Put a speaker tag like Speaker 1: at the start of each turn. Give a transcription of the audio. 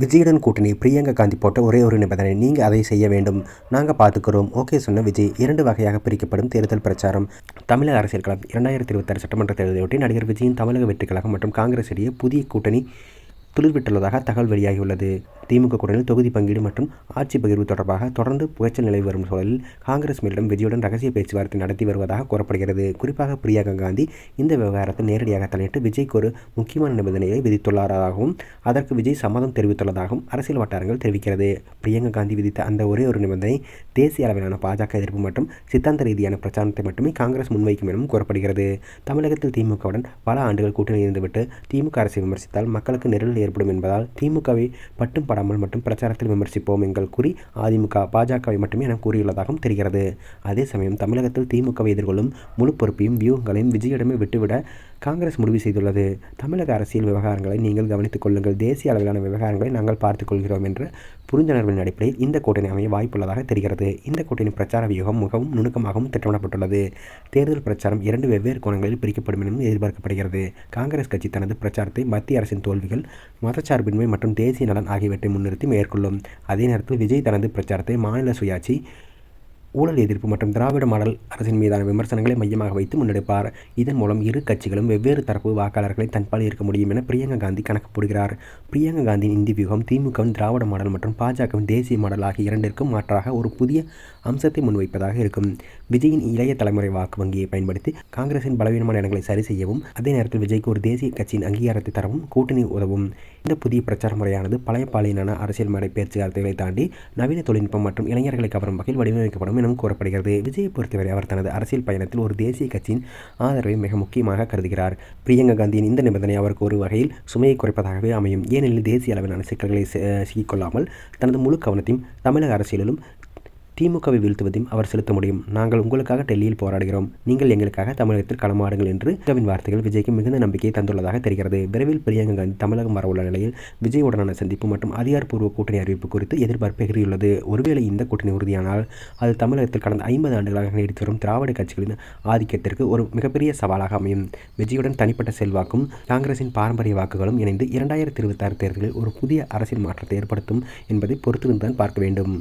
Speaker 1: விஜயுடன் கூட்டணி பிரியங்கா காந்தி போட்ட ஒரே ஒரு நிபந்தனை நீங்கள் அதை செய்ய வேண்டும். நாங்கள் பார்த்துக்கிறோம் ஓகே சொன்ன விஜய் இரண்டு வகையாக பிரிக்கப்படும் தேர்தல் பிரச்சாரம். தமிழக அரசியல் களம் இரண்டாயிரத்தி இருபத்தாறு சட்டமன்ற தேர்தலையொட்டி நடிகர் விஜயின் தமிழக வெற்றி கழகம் மற்றும் காங்கிரஸ் இடையே புதிய கூட்டணி துளிர்விட்டுள்ளதாக தகவல் வெளியாகியுள்ளது. திமுக கூட்டணியில் தொகுதி பங்கீடு மற்றும் ஆட்சி பகிர்வு தொடர்பாக தொடர்ந்து புகைச்சல் நிலை வரும் சூழலில் காங்கிரஸ் மேலிடம் விஜயுடன் ரகசிய பேச்சுவார்த்தை நடத்தி வருவதாக கூறப்படுகிறது. குறிப்பாக பிரியங்கா காந்தி இந்த விவகாரத்தில் நேரடியாக தலையிட்டு விஜய்க்கு ஒரு முக்கியமான நிபந்தனையை விதித்துள்ளதாகவும் அதற்கு விஜய் சம்மதம் தெரிவித்துள்ளதாகவும் அரசியல் வட்டாரங்கள் தெரிவிக்கிறது. பிரியங்கா காந்தி விதித்த அந்த ஒரே ஒரு நிபந்தனை தேசிய அளவிலான பாஜக எதிர்ப்பு மற்றும் சித்தாந்த ரீதியான பிரச்சாரத்தை மட்டுமே காங்கிரஸ் முன்வைக்கும் எனவும் கூறப்படுகிறது. தமிழகத்தில் திமுகவுடன் பல ஆண்டுகள் கூட்டணி இருந்துவிட்டு திமுக அரசை விமர்சித்தால் மக்களுக்கு நெருடல் ஏற்படும் என்பதால் திமுகவை பட்டும் படாமல் மட்டும் பிரச்சாரத்தில் விமர்சிப்போம் எங்கள் கூறி அதிமுக பாஜகவை மட்டுமே என கூறியுள்ளதாகவும் தெரிகிறது. அதே சமயம் தமிழகத்தில் திமுகவை எதிர்கொள்ளும் முழு பொறுப்பையும் வியூகங்களையும் விஜயிடமே விட்டுவிட காங்கிரஸ் முடிவு செய்துள்ளது. தமிழக அரசியல் விவகாரங்களை நீங்கள் கவனித்துக் கொள்ளுங்கள். தேசிய அளவிலான விவகாரங்களை நாங்கள் பார்த்துக் கொள்கிறோம் என்ற புரிந்துணர்வின் அடிப்படையில் இந்த கூட்டணி அமைய வாய்ப்புள்ளதாக தெரிகிறது. இந்த கூட்டணி பிரச்சார வியூகம் மிகவும் நுணுக்கமாகவும் திட்டமிடப்பட்டுள்ளது. தேர்தல் பிரச்சாரம் இரண்டு வெவ்வேறு கோணங்களில் பிரிக்கப்படும் எனவும் எதிர்பார்க்கப்படுகிறது. காங்கிரஸ் கட்சி தனது பிரச்சாரத்தை மத்திய அரசின் தோல்விகள் மதச்சார்பின்மை மற்றும் தேசிய நலன் ஆகியவற்றை முன்னிறுத்தி மேற்கொள்ளும். அதே நேரத்தில் விஜய் தனது பிரச்சாரத்தை மாநில சுயாட்சி ஊழல் எதிர்ப்பு மற்றும் திராவிட மாடல் அரசின் மீதான விமர்சனங்களை மையமாக வைத்து முன்னெடுப்பார். இதன் மூலம் இரு கட்சிகளும் வெவ்வேறு தரப்பு வாக்காளர்களை தன்பால் இருக்க முடியும் என பிரியங்கா காந்தி கணக்கு போடுகிறார் பிரியங்கா காந்தியின் இந்தி வியூகம் திமுகவின் திராவிட மாடல் மற்றும் பாஜகவின் தேசிய மாடல் ஆகிய இரண்டிற்கும் மாற்றாக ஒரு புதிய அம்சத்தை முன்வைப்பதாக இருக்கும். விஜயின் இளைய தலைமுறை வாக்கு வங்கியை பயன்படுத்தி காங்கிரசின் பலவீனமான இடங்களை சரி செய்யவும் அதே நேரத்தில் விஜய்க்கு ஒரு தேசிய கட்சியின் அங்கீகாரத்தை தரவும் கூட்டணி உதவும். இந்த புதிய பிரச்சார முறையானது பழைய பாலியலான அரசியல் மேடை பேச்சுவார்த்தைகளை தாண்டி நவீன தொழில்நுட்பம் மற்றும் இளைஞர்களை கவரும் வகையில் வடிவமைக்கப்படும் எனும் கூறப்படுகிறது. விஜயை பொறுத்தவரை அவர் தனது அரசியல் பயணத்தில் ஒரு தேசிய கட்சியின் ஆதரவை மிக முக்கியமாக கருதுகிறார். பிரியங்கா காந்தியின் இந்த நிபந்தனை அவருக்கு ஒரு வகையில் சுமையை குறைப்பதாகவே அமையும். ஏனெனில் தேசிய அளவிலான சிக்கல்களை சிக்கிக்கொள்ளாமல் தனது முழு கவனத்தையும் தமிழக அரசியலிலும் திமுகவை வீழ்த்துவதையும் அவர் செலுத்த முடியும். நாங்கள் உங்களுக்காக டெல்லியில் போராடுகிறோம். நீங்கள் எங்களுக்காக தமிழகத்தில் களமாடுங்கள் என்று விஜயின் வார்த்தைகள் விஜய்க்கு மிகுந்த நம்பிக்கையை தந்துள்ளதாக தெரிகிறது. விரைவில் பிரியங்கா காந்தி தமிழகம் வரவுள்ள நிலையில் விஜயுடனான சந்திப்பு மற்றும் அதிகாரப்பூர்வ கூட்டணி அறிவிப்பு குறித்து எதிர்பார்ப்பு எகிரியுள்ளது ஒருவேளை இந்த கூட்டணி உறுதியானால் அது தமிழகத்தில் கடந்த ஐம்பது ஆண்டுகளாக நீடித்து வரும் திராவிட கட்சிகளின் ஆதிக்கத்திற்கு ஒரு மிகப்பெரிய சவாலாக அமையும். விஜயுடன் தனிப்பட்ட செல்வாக்கும் காங்கிரசின் பாரம்பரிய வாக்குகளும் இணைந்து இரண்டாயிரத்தி இருபத்தாறு தேர்தலில் ஒரு புதிய அரசியல் மாற்றத்தை ஏற்படுத்தும் என்பதை பொறுத்திருந்தான் பார்க்க வேண்டும்.